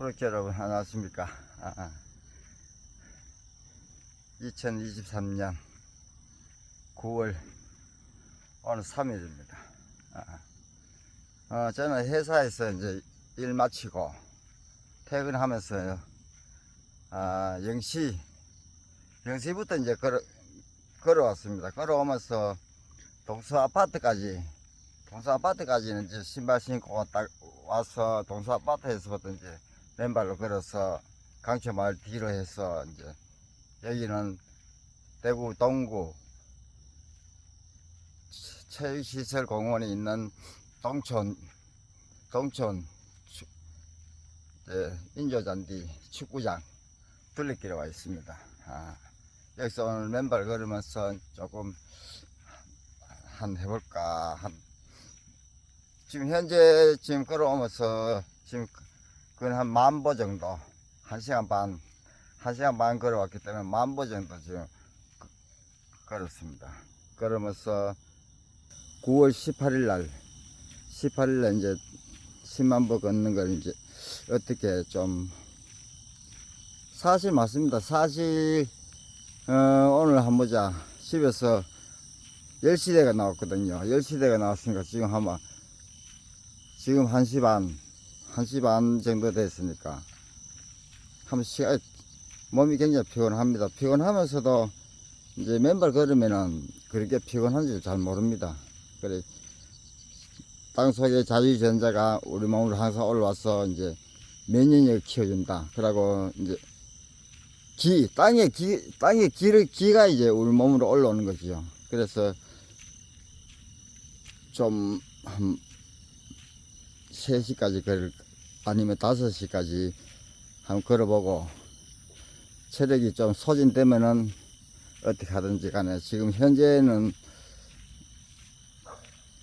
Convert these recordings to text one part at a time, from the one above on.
그렇게 여러분 안녕하십니까 아, 아. 2023년 9월 오늘 3일입니다 아, 아. 어, 저는 회사에서 이제 일 마치고 퇴근하면서 아, 0시 0시부터 이제 걸어, 걸어왔습니다 걸어오면서 동서 아파트까지 동서 아파트까지는 이제 신발 신고 딱 와서 동서 아파트에서부터 이제 맨발로 걸어서 강촌 마을 뒤로 해서 이제 여기는 대구 동구 체육시설 공원이 있는 동촌 동촌 축- 예, 인조잔디 축구장 둘레길에 와 있습니다. 아, 여기서 오늘 맨발 걸으면서 조금 한 해볼까 한 지금 현재 지금 걸어오면서 지금 그건 한 만 보 정도 한 시간 반 한 시간 반 걸어왔기 때문에 만 보 정도 지금 그- 걸었습니다. 걸으면서 9월 18일 날 18일 날 이제 10만 보 걷는 걸 이제 어떻게 좀 사실 맞습니다. 사실 어, 오늘 한 보자 집에서 10시대가 나왔거든요. 10시대가 나왔으니까 지금 아마 지금 1시 반, 1시 반 정도 됐으니까 한 시간 몸이 굉장히 피곤합니다. 피곤하면서도 이제 맨발 걸으면은 그렇게 피곤한 줄 잘 모릅니다. 그래 땅속의 자유전자가 우리 몸으로 항상 올라와서 이제 면역력을 키워준다. 그러고 이제 기, 땅의 기, 땅의 기를, 기가 이제 우리 몸으로 올라오는 거죠. 그래서 좀, 한, 3시까지 걸, 아니면 5시까지 한번 걸어보고, 체력이 좀 소진되면은 어떻게 하든지 간에 지금 현재는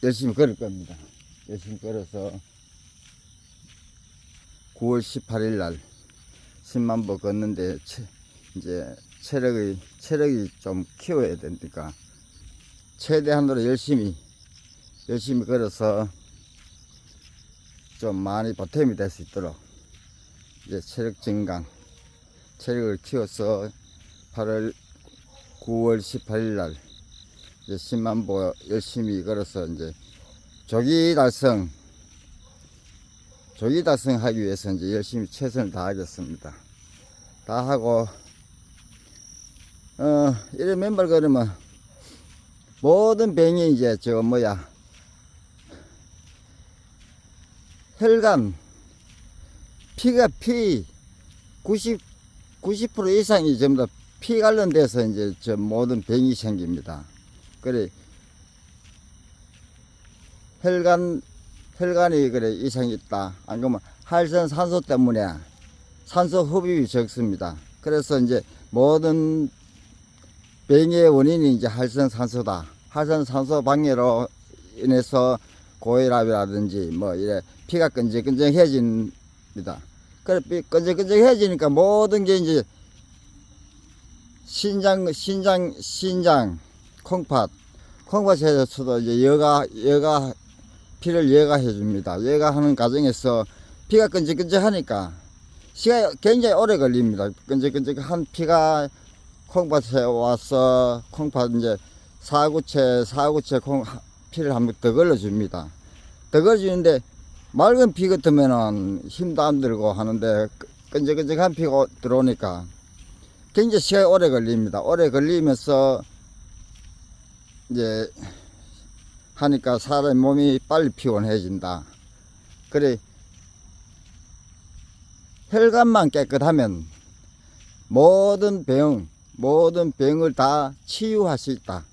열심히 걸을 겁니다. 열심히 걸어서 9월 18일 날 10만 보 걷는데 체, 이제 체력이 체력이 좀 키워야 되니까 최대한으로 열심히 열심히 걸어서 좀 많이 보탬이 될 수 있도록 이제 체력 증강 체력을 키워서 8월 9월 18일 날 이제 10만 보 열심히 걸어서 이제 조기 달성 조기 달성하기 위해서 이제 열심히 최선을 다하겠습니다. 다 하고 어 이래 맨발 걸으면 모든 병이 이제 저 뭐야 혈관 피가 피 90, 90% 이상이 전부 다 피 관련돼서 이제 저 모든 병이 생깁니다. 그래 혈관 혈관이 그래 이상이 있다. 안 그러면 할선 산소 때문에 산소 흡입이 적습니다. 그래서 이제 모든 병의 원인이 이제 할선 산소다. 할선 산소 방해로 인해서 고혈압이라든지 뭐 이래 피가 끈적끈적해집니다. 그래 피 끈적끈적해지니까 모든 게 이제 신장 신장 신장 콩팥 콩팥에서도 이제 여가 여가 피를 예가해 줍니다. 예가하는 과정에서 피가 끈적끈적하니까 시간이 굉장히 오래 걸립니다. 끈적끈적한 피가 콩팥에 와서 콩팥 이제 사구체 사구체 콩 피를 한번 더 걸러줍니다. 더 걸어주는데 맑은 피 같으면은 힘도 안 들고 하는데 끈적끈적한 피가 들어오니까 굉장히 시간이 오래 걸립니다. 오래 걸리면서 이제 하니까 사람 몸이 빨리 피곤해진다. 그래 혈관만 깨끗하면 모든 병, 모든 병을 다 치유할 수 있다.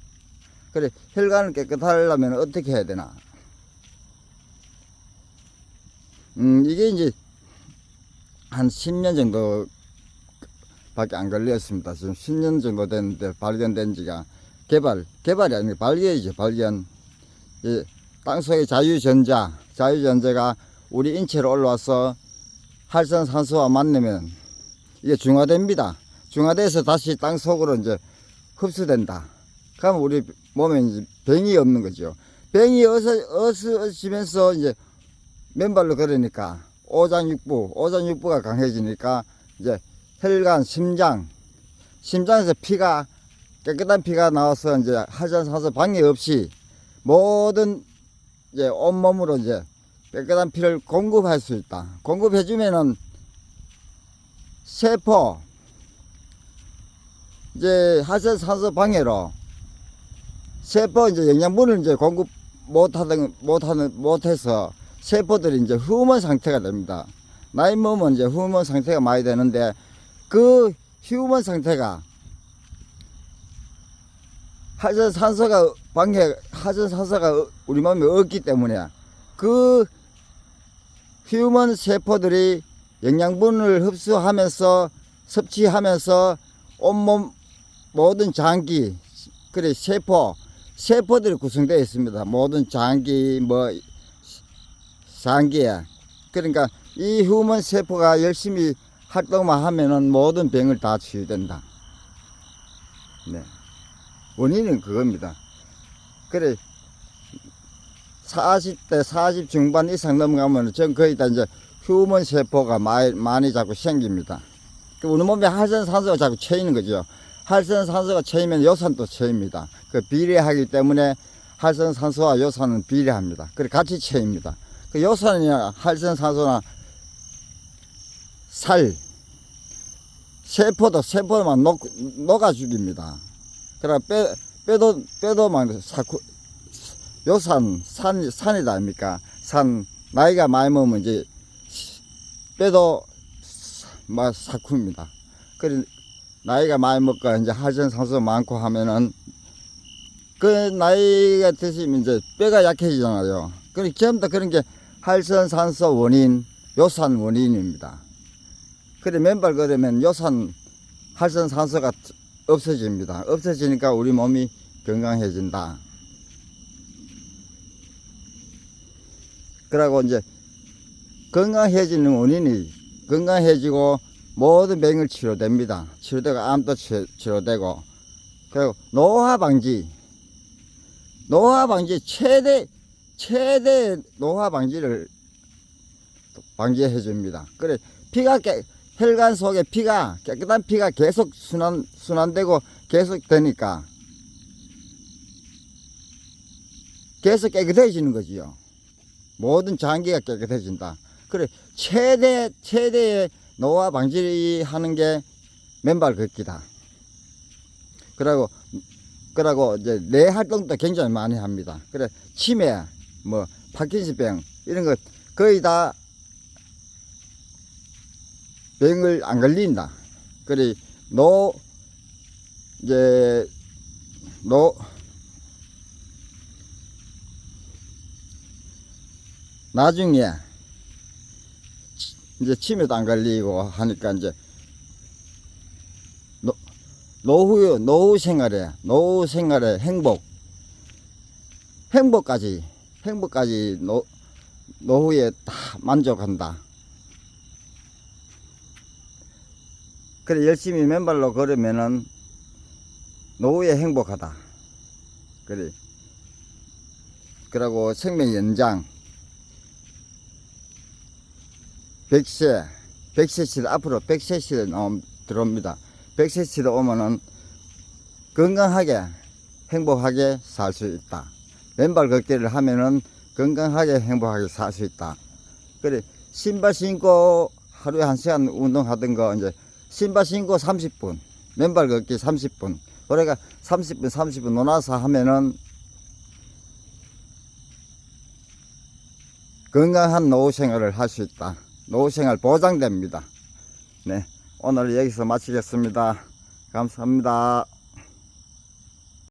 그래 혈관을 깨끗하려면 어떻게 해야 되나? 음 이게 이제 한 10년 정도 밖에 안 걸렸습니다. 지금 10년 정도 됐는데 발견된 지가 개발, 개발이 아니고 발견이죠, 발견. 이 땅속의 자유전자, 자유전자가 우리 인체로 올라와서 활성산소와 만나면 이게 중화됩니다. 중화돼서 다시 땅 속으로 이제 흡수된다. 그러면 우리 몸에 이제 병이 없는 거죠. 병이 어서, 어스어지면서 이제 맨발로 걸으니까 오장육부, 오장육부가 강해지니까 이제 혈관, 심장, 심장에서 피가 깨끗한 피가 나와서 이제 하전산소 방해 없이 모든 이제 온몸으로 이제 깨끗한 피를 공급할 수 있다. 공급해주면은 세포 이제 하전산소 방해로 세포 이제 영양분을 이제 공급 못하던 못하는 못해서 세포들이 이제 휴먼 상태가 됩니다. 나이 먹으면 이제 휴먼 상태가 많이 되는데 그 휴먼 상태가 하전산소가 방해 하전산소가 우리 몸에 없기 때문에 그 휴먼 세포들이 영양분을 흡수하면서 섭취하면서 온몸 모든 장기 그래 세포 세포들이 구성되어 있습니다. 모든 장기 뭐 장기에 그러니까 이 휴먼 세포가 열심히 활동만 하면은 모든 병을 다 치유된다. 네. 원인은 그겁니다. 그래 40대 40 중반 이상 넘어가면 전 거의 다 이제 휴먼 세포가 많이, 많이 자꾸 생깁니다. 그 우리 몸에 활성산소가 자꾸 채이는 거죠. 활성산소가 채이면 요산도 채입니다. 그 비례하기 때문에 활성산소와 요산은 비례합니다. 그래 같이 채입니다. 그 요산이나 활성산소나 살, 세포도 세포만 녹, 녹아 죽입니다. 그래 빼, 빼도 빼도 막 사쿠 요산 산 산이다 아닙니까? 산 나이가 많이 먹으면 이제 빼도 막 사쿠입니다. 그래 나이가 많이 먹고 이제 활성산소 많고 하면은 그 나이가 드시면 이제 뼈가 약해지잖아요. 그래 전부 다 그런 게 활성산소 원인, 요산 원인입니다. 그래 맨발 걸으면 요산 활성산소가 없어집니다. 없어지니까 우리 몸이 건강해진다. 그러고 이제 건강해지는 원인이 건강해지고 모든 병을 치료됩니다. 치료되고 암도 치- 치료되고 그리고 노화 방지 노화 방지 최대 최대 노화 방지를 방지해 줍니다. 그래 피가 깨, 혈관 속에 피가 깨끗한 피가 계속 순환 순환되고 계속 되니까 계속 깨끗해지는 거지요. 모든 장기가 깨끗해진다. 그래 최대 최대의 노화 방지하는 게 맨발 걷기다. 그리고 그리고 이제 뇌 활동도 굉장히 많이 합니다. 그래 치매, 뭐 파킨슨병 이런 거 거의 다 병을 안 걸린다. 그래 노 이제 노 나중에 치- 이제 치매도 안 걸리고 하니까 이제 노, 노후 노후 생활에 노후 생활에 행복 행복까지 행복까지 노, 노후에 다 만족한다. 그래 열심히 맨발로 걸으면은 노후에 행복하다. 그래. 그러고 생명 연장. 100세, 100세 시대 앞으로 100세 시대 나옴 들어옵니다. 100세 시대 오면은 건강하게 행복하게 살 수 있다. 맨발 걷기를 하면은 건강하게 행복하게 살 수 있다. 그래 신발 신고 하루에 한 시간 운동하던 거 이제 신발 신고 30분, 맨발 걷기 30분. 그러니까 30분, 30분 놀아서 하면은 건강한 노후 생활을 할 수 있다. 노후 생활 보장됩니다. 네. 오늘 여기서 마치겠습니다. 감사합니다.